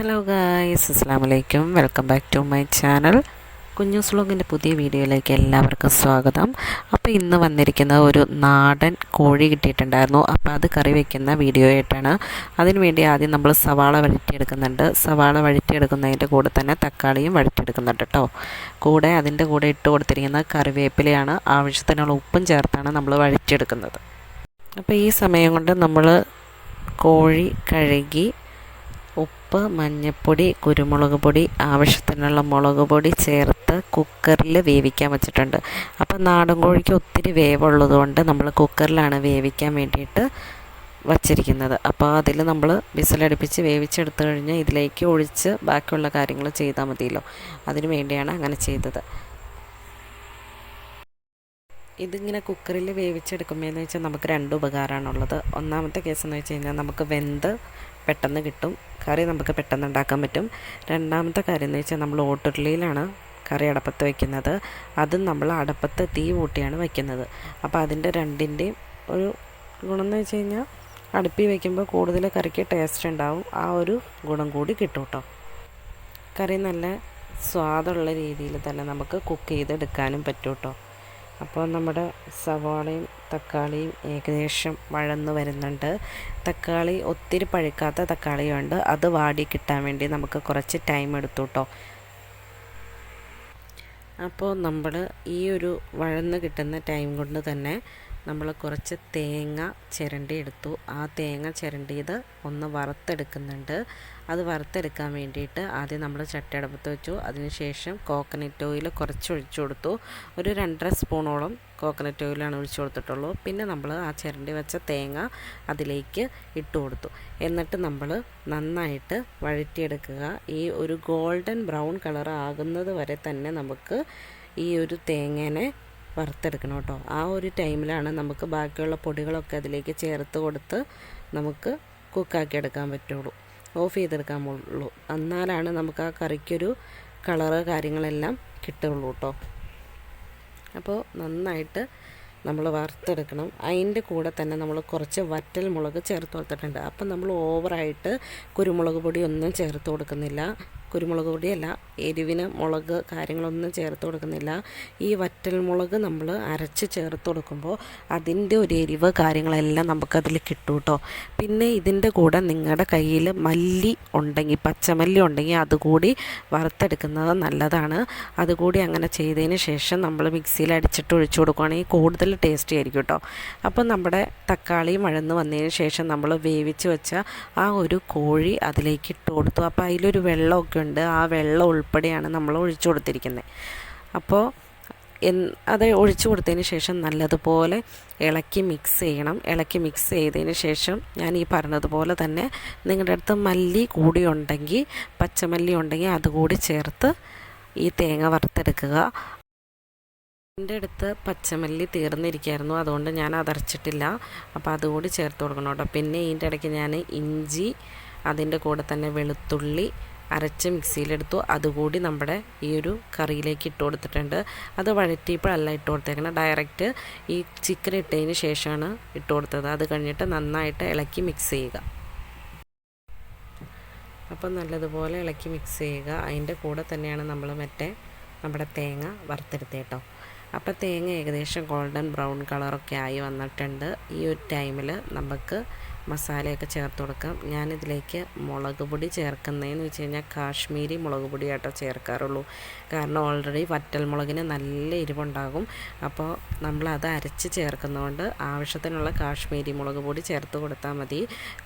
Hello guys അസ്സാം വലൈക്കും welcome back to my channel Kunjus വ്ളോഗിന്റെ പുതിയ വീഡിയോയിലേക്ക് എല്ലാവർക്കും സ്വാഗതം. അപ്പോൾ ഇന്ന് വന്നിരിക്കുന്ന ഒരു നാടൻ കോഴി കിട്ടിയിട്ടുണ്ടായിരുന്നു. അപ്പോൾ അത് കറി വയ്ക്കുന്ന വീഡിയോ ആയിട്ടാണ്. അതിനുവേണ്ടി ആദ്യം നമ്മൾ സവാള വഴറ്റിയെടുക്കുന്നുണ്ട്. സവാള വഴറ്റിയെടുക്കുന്നതിന്റെ കൂടെ തന്നെ തക്കാളിയും വഴറ്റിയെടുക്കുന്നുണ്ട് കേട്ടോ. കൂടെ അതിന്റെ കൂടെ ഇട്ട് കൊടുത്തിരിക്കുന്ന കറിവേപ്പിലയാണ് ആവശ്യത്തിനുള്ള ഉപ്പും ചേർത്താണ് നമ്മൾ വഴറ്റിയെടുക്കുന്നത്. അപ്പോൾ ഈ സമയം കൊണ്ട് നമ്മൾ കോഴി കഴുകി ഉപ്പ് മഞ്ഞൾപ്പൊടി കുരുമുളക് പൊടി ആവശ്യത്തിനുള്ള മുളക് പൊടി ചേർത്ത് കുക്കറിൽ വേവിക്കാൻ വെച്ചിട്ടുണ്ട്. അപ്പോൾ നാടൻ കോഴിക്ക് ഒത്തിരി വേവുള്ളത് കൊണ്ട് നമ്മൾ കുക്കറിലാണ് വേവിക്കാൻ വേണ്ടിയിട്ട് വച്ചിരിക്കുന്നത്. അപ്പോൾ അതിൽ നമ്മൾ വിസിലടുപ്പിച്ച് വേവിച്ചെടുത്തു കഴിഞ്ഞാൽ ഇതിലേക്ക് ഒഴിച്ച് ബാക്കിയുള്ള കാര്യങ്ങൾ ചെയ്താൽ മതിയല്ലോ. അതിനു വേണ്ടിയാണ് അങ്ങനെ ചെയ്തത്. ഇതിങ്ങനെ കുക്കറിൽ വേവിച്ചെടുക്കുമ്പോൾ എന്ന് വെച്ചാൽ നമുക്ക് രണ്ട് ഉപകാരമാണുള്ളത് ഒന്നാമത്തെ കേസ് എന്ന് വെച്ച് കഴിഞ്ഞാൽ നമുക്ക് വെന്ത് പെട്ടെന്ന് കിട്ടും. കറി നമുക്ക് പെട്ടെന്ന് ഉണ്ടാക്കാൻ പറ്റും. രണ്ടാമത്തെ കാര്യം എന്ന് വെച്ചാൽ നമ്മൾ ഓട്ടുരുളിയിലാണ് കറി അടപ്പത്ത് വയ്ക്കുന്നത് അതും നമ്മൾ അടപ്പത്ത് തീ കൂട്ടിയാണ് വയ്ക്കുന്നത് അപ്പോൾ അതിന്റെ രണ്ടിന്റെയും ഒരു ഗുണം എന്ന് വെച്ച് കഴിഞ്ഞാൽ അടുപ്പി വയ്ക്കുമ്പോൾ കൂടുതൽ കറിക്ക് ടേസ്റ്റ് ഉണ്ടാവും. ആ ഒരു ഗുണം കൂടി കിട്ടും കേട്ടോ. കറി നല്ല സ്വാദുള്ള രീതിയിൽ തന്നെ നമുക്ക് കുക്ക് ചെയ്തെടുക്കാനും പറ്റും കേട്ടോ. അപ്പോൾ നമ്മുടെ സവാളയും തക്കാളിയും ഏകദേശം വഴന്ന് വരുന്നുണ്ട്. തക്കാളി ഒത്തിരി പഴുക്കാത്ത തക്കാളിയുണ്ട്. അത് വാടി കിട്ടാൻ വേണ്ടി നമുക്ക് കുറച്ച് ടൈം എടുത്തു കേട്ടോ അപ്പോൾ നമ്മൾ ഈ ഒരു വഴന്ന് കിട്ടുന്ന ടൈം കൊണ്ട് തന്നെ നമ്മൾ കുറച്ച് തേങ്ങ ചിരണ്ടി എടുത്തു. ആ തേങ്ങ ചിരണ്ടിയത് ഒന്ന് വറുത്തെടുക്കുന്നുണ്ട്. അത് വറുത്തെടുക്കാൻ വേണ്ടിയിട്ട് ആദ്യം നമ്മൾ ചട്ടയടപ്പത്ത് വെച്ചു. അതിനുശേഷം കോക്കനട്ട് ഓയിൽ കുറച്ച് ഒഴിച്ചു കൊടുത്തു. ഒരു രണ്ടര സ്പൂണോളം കോക്കനട്ട് ഓയിലാണ് ഒഴിച്ചു കൊടുത്തിട്ടുള്ളൂ. പിന്നെ നമ്മൾ ആ ചിരണ്ടി വെച്ച തേങ്ങ അതിലേക്ക് ഇട്ട് കൊടുത്തു. എന്നിട്ട് നമ്മൾ നന്നായിട്ട് വഴറ്റിയെടുക്കുക. ഈ ഒരു ഗോൾഡൻ ബ്രൗൺ കളർ ആകുന്നത് വരെ തന്നെ നമുക്ക് ഈ ഒരു തേങ്ങേനെ വറുത്തെടുക്കണം കേട്ടോ. ആ ഒരു ടൈമിലാണ് നമുക്ക് ബാക്കിയുള്ള പൊടികളൊക്കെ അതിലേക്ക് ചേർത്ത് കൊടുത്ത് നമുക്ക് കുക്കാക്കി എടുക്കാൻ പറ്റുള്ളൂ. ഓഫ് ചെയ്തെടുക്കാൻ ഉള്ളൂ എന്നാലാണ് നമുക്ക് ആ കറിക്കൊരു കളറ് കാര്യങ്ങളെല്ലാം കിട്ടുള്ളൂ കേട്ടോ. അപ്പോൾ നന്നായിട്ട് നമ്മൾ വറുത്തെടുക്കണം. അതിന്റെ കൂടെ തന്നെ നമ്മൾ കുറച്ച് വറ്റൽ മുളക് ചേർത്ത് കൊടുത്തിട്ടുണ്ട്. അപ്പം നമ്മൾ ഓവറായിട്ട് കുരുമുളക് പൊടി ഒന്നും ചേർത്ത് കൊടുക്കുന്നില്ല. കുരുമുളക് പൊടിയല്ല എരിവിന് മുളക് കാര്യങ്ങളൊന്നും ചേർത്ത് കൊടുക്കുന്നില്ല. ഈ വറ്റൽ മുളക് നമ്മൾ അരച്ച് ചേർത്ത് കൊടുക്കുമ്പോൾ അതിന്റെ ഒരു എരിവ് കാര്യങ്ങളെല്ലാം നമുക്കതിൽ കിട്ടും കേട്ടോ. പിന്നെ ഇതിന്റെ കൂടെ നിങ്ങളുടെ കയ്യിൽ മല്ലി ഉണ്ടെങ്കിൽ പച്ചമല്ലി ഉണ്ടെങ്കിൽ അതുകൂടി വറുത്തെടുക്കുന്നത് നല്ലതാണ്. അതുകൂടി അങ്ങനെ ചെയ്തതിന് ശേഷം നമ്മൾ മിക്സിയിൽ അടിച്ചിട്ട് ഒഴിച്ചു കൊടുക്കുകയാണെങ്കിൽ കൂടുതൽ ടേസ്റ്റി ആയിരിക്കും കേട്ടോ. അപ്പോൾ നമ്മുടെ തക്കാളി മഴന്ന് വന്നതിന് ശേഷം നമ്മൾ വേവിച്ച് വെച്ച ആ ഒരു കോഴി അതിലേക്ക് ഇട്ട് കൊടുത്തു. അപ്പോൾ അതിലൊരു വെള്ളമൊക്കെ ഉണ്ട് ആ വെള്ളം ഉൾപ്പെടെയാണ് നമ്മൾ ഒഴിച്ചു കൊടുത്തിരിക്കുന്നത് അപ്പോൾ അത് ഒഴിച്ചു കൊടുത്തതിന് ശേഷം നല്ലതുപോലെ ഇളക്കി മിക്സ് ചെയ്യണം. ഇളക്കി മിക്സ് ചെയ്തതിന് ശേഷം ഞാൻ ഈ പറഞ്ഞതുപോലെ തന്നെ നിങ്ങളുടെ അടുത്ത് മല്ലി കൂടി ഉണ്ടെങ്കിൽ പച്ചമല്ലി ഉണ്ടെങ്കിൽ അതുകൂടി ചേർത്ത് ഈ തേങ്ങ വറുത്തെടുക്കുക. എന്റെ അടുത്ത് പച്ചമല്ലി തീർന്നിരിക്കുകയായിരുന്നു അതുകൊണ്ട് ഞാൻ അതരച്ചിട്ടില്ല. അപ്പോൾ അതുകൂടി ചേർത്ത് കൊടുക്കണം കേട്ടോ. പിന്നെ ഇതിന്റെ ഇടയ്ക്ക് ഞാൻ ഇഞ്ചി അതിന്റെ കൂടെ തന്നെ വെളുത്തുള്ളി അരച്ച് മിക്സിയിലെടുത്തു. അതുകൂടി നമ്മുടെ ഈ ഒരു കറിയിലേക്ക് ഇട്ട് കൊടുത്തിട്ടുണ്ട്. അത് വഴറ്റിയപ്പോഴല്ല ഇട്ട് കൊടുത്തേക്കണം. ഡയറക്റ്റ് ഈ ചിക്കൻ ഇട്ടതിന് ശേഷമാണ് ഇട്ട് കൊടുത്തത്. അത് കഴിഞ്ഞിട്ട് നന്നായിട്ട് ഇളക്കി മിക്സ് ചെയ്യുക. അപ്പം നല്ലതുപോലെ ഇളക്കി മിക്സ് ചെയ്യുക. അതിന്റെ കൂടെ തന്നെയാണ് നമ്മൾ മറ്റേ നമ്മുടെ തേങ്ങ വറുത്തെടുത്തേട്ടോ അപ്പോൾ തേങ്ങ ഏകദേശം ഗോൾഡൻ ബ്രൗൺ കളറൊക്കെ ആയി വന്നിട്ടുണ്ട്. ഈ ഒരു ടൈമിൽ നമുക്ക് മസാലയൊക്കെ ചേർത്ത് കൊടുക്കാം. ഞാനിതിലേക്ക് മുളക് പൊടി ചേർക്കുന്നതെന്ന് വെച്ച് കഴിഞ്ഞാൽ കാശ്മീരി മുളക് പൊടിയാട്ടോ ചേർക്കാറുള്ളൂ. കാരണം ഓൾറെഡി വറ്റൽ മുളകിന് നല്ല എരിവുണ്ടാകും. അപ്പോൾ നമ്മളത് അരച്ച് ചേർക്കുന്നതുകൊണ്ട് ആവശ്യത്തിനുള്ള കാശ്മീരി മുളക് പൊടി ചേർത്ത് കൊടുത്താൽ മതി.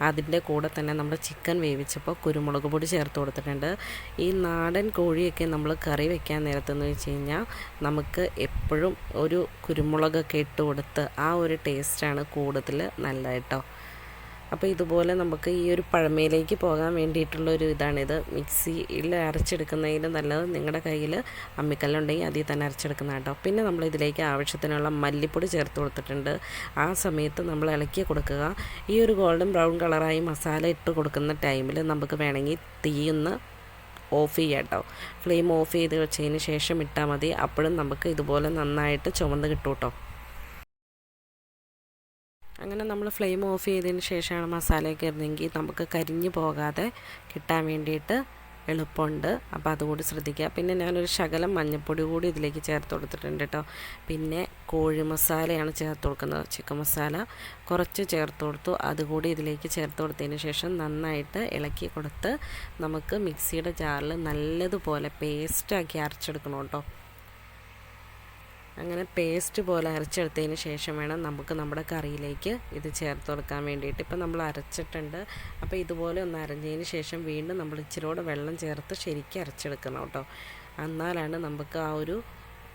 അതിന്റെ കൂടെ തന്നെ നമ്മൾ ചിക്കൻ വേവിച്ചപ്പോൾ കുരുമുളക് പൊടി ചേർത്ത് കൊടുത്തിട്ടുണ്ട്. ഈ നാടൻ കോഴിയൊക്കെ നമ്മൾ കറി വെക്കാൻ നേരത്തെന്ന് വെച്ച് കഴിഞ്ഞാൽ നമുക്ക് എപ്പോഴും ഒരു കുരുമുളകൊക്കെ ഇട്ട് കൊടുത്ത് ആ ഒരു ടേസ്റ്റാണ് കൂടുതൽ നല്ല അപ്പോൾ ഇതുപോലെ നമുക്ക് ഈ ഒരു പഴമയിലേക്ക് പോകാൻ വേണ്ടിയിട്ടുള്ള ഒരു ഇതാണിത്. മിക്സിയിൽ അരച്ചെടുക്കുന്നതിന് നല്ലത് നിങ്ങളുടെ കയ്യിൽ അമ്മിക്കല്ലുണ്ടെങ്കിൽ അതിൽ തന്നെ അരച്ചെടുക്കുന്ന കേട്ടോ. പിന്നെ നമ്മൾ ഇതിലേക്ക് ആവശ്യത്തിനുള്ള മല്ലിപ്പൊടി ചേർത്ത് കൊടുത്തിട്ടുണ്ട്. ആ സമയത്ത് നമ്മൾ ഇളക്കി കൊടുക്കുക. ഈ ഒരു ഗോൾഡൻ ബ്രൗൺ കളറായി മസാല ഇട്ട് കൊടുക്കുന്ന ടൈമിൽ നമുക്ക് വേണമെങ്കിൽ തീയൊന്ന് ഓഫ് ചെയ്യുക കേട്ടോ. ഫ്ലെയിം ഓഫ് ചെയ്ത് വെച്ചതിന് ശേഷം ഇട്ടാൽ മതി. അപ്പോഴും നമുക്ക് ഇതുപോലെ നന്നായിട്ട് ചുമന്ന് കിട്ടും കേട്ടോ. അങ്ങനെ നമ്മൾ ഫ്ലെയിം ഓഫ് ചെയ്തതിന് ശേഷമാണ് മസാലയൊക്കെ ഇടുന്നതെങ്കിൽ നമുക്ക് കരിഞ്ഞു പോകാതെ കിട്ടാൻ വേണ്ടിയിട്ട് എളുപ്പമുണ്ട്. അപ്പോൾ അതുകൂടി ശ്രദ്ധിക്കുക. പിന്നെ ഞാനൊരു ശകലം മഞ്ഞൾപ്പൊടി കൂടി ഇതിലേക്ക് ചേർത്ത് കൊടുത്തിട്ടുണ്ട് കേട്ടോ പിന്നെ കോഴി മസാലയാണ് ചേർത്ത് കൊടുക്കുന്നത്. ചിക്കൻ മസാല കുറച്ച് ചേർത്ത് കൊടുത്തു. അതുകൂടി ഇതിലേക്ക് ചേർത്ത് കൊടുത്തതിന് ശേഷം നന്നായിട്ട് ഇളക്കി കൊടുത്ത് നമുക്ക് മിക്സിയുടെ ജാറിൽ നല്ലതുപോലെ പേസ്റ്റാക്കി അരച്ചെടുക്കണം കേട്ടോ അങ്ങനെ പേസ്റ്റ് പോലെ അരച്ചെടുത്തതിന് ശേഷം വേണം നമുക്ക് നമ്മുടെ കറിയിലേക്ക് ഇത് ചേർത്ത് കൊടുക്കാൻ വേണ്ടിയിട്ട്. ഇപ്പം നമ്മൾ അരച്ചിട്ടുണ്ട്. അപ്പോൾ ഇതുപോലെ ഒന്ന് അരഞ്ഞതിന് ശേഷം വീണ്ടും നമ്മൾ ഇച്ചിരിയോട് വെള്ളം ചേർത്ത് ശരിക്കും അരച്ചെടുക്കണം കേട്ടോ. എന്നാലാണ് നമുക്ക് ആ ഒരു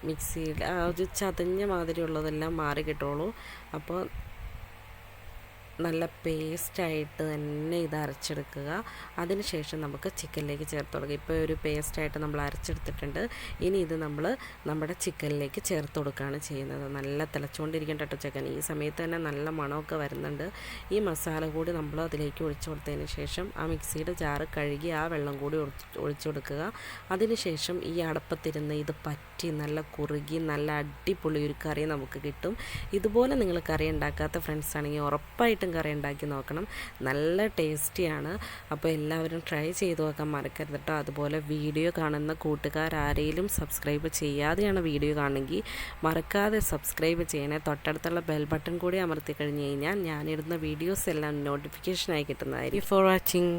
മിക്സിയിൽ ആ ഒരു ചതഞ്ഞ മാതിരി ഉള്ളതെല്ലാം മാറി കിട്ടുള്ളൂ അപ്പോൾ നല്ല പേസ്റ്റായിട്ട് തന്നെ ഇത് അരച്ചെടുക്കുക. അതിനുശേഷം നമുക്ക് ചിക്കനിലേക്ക് ചേർത്ത് കൊടുക്കുക ഇപ്പോൾ ഒരു പേസ്റ്റായിട്ട് നമ്മൾ അരച്ചെടുത്തിട്ടുണ്ട്. ഇനി ഇത് നമ്മൾ നമ്മുടെ ചിക്കനിലേക്ക് ചേർത്ത് കൊടുക്കുകയാണ് ചെയ്യുന്നത്. നല്ല തിളച്ചുകൊണ്ടിരിക്കേണ്ട കേട്ടോ ചിക്കൻ. ഈ സമയത്ത് തന്നെ നല്ല മണമൊക്കെ വരുന്നുണ്ട്. ഈ മസാല കൂടി നമ്മൾ അതിലേക്ക് ഒഴിച്ചു കൊടുത്തതിന് ശേഷം ആ മിക്സിയുടെ ജാറ് കഴുകി ആ വെള്ളം കൂടി ഒഴിച്ചു കൊടുക്കുക. അതിനുശേഷം ഈ അടപ്പത്തിരുന്ന് ഇത് പറ്റി നല്ല കുറുകി നല്ല അടിപൊളി ഒരു കറി നമുക്ക് കിട്ടും. ഇതുപോലെ നിങ്ങൾ കറി ഉണ്ടാക്കാത്ത ഫ്രണ്ട്സ് ആണെങ്കിൽ ഉറപ്പായിട്ടും കറി ഉണ്ടാക്കി നോക്കണം. നല്ല ടേസ്റ്റിയാണ് അപ്പോൾ എല്ലാവരും ട്രൈ ചെയ്ത് നോക്കാൻ മറക്കരുത് കേട്ടോ അതുപോലെ വീഡിയോ കാണുന്ന കൂട്ടുകാർ ആരെങ്കിലും സബ്സ്ക്രൈബ് ചെയ്യാതെയാണ് വീഡിയോ കാണുമെങ്കിൽ മറക്കാതെ സബ്സ്ക്രൈബ് ചെയ്യണേ. തൊട്ടടുത്തുള്ള ബെൽ ബട്ടൺ കൂടി അമർത്തി കഴിഞ്ഞ് കഴിഞ്ഞാൽ ഞാനിടുന്ന വീഡിയോസ് എല്ലാം നോട്ടിഫിക്കേഷനായി കിട്ടുന്നതായിരിക്കും. For watching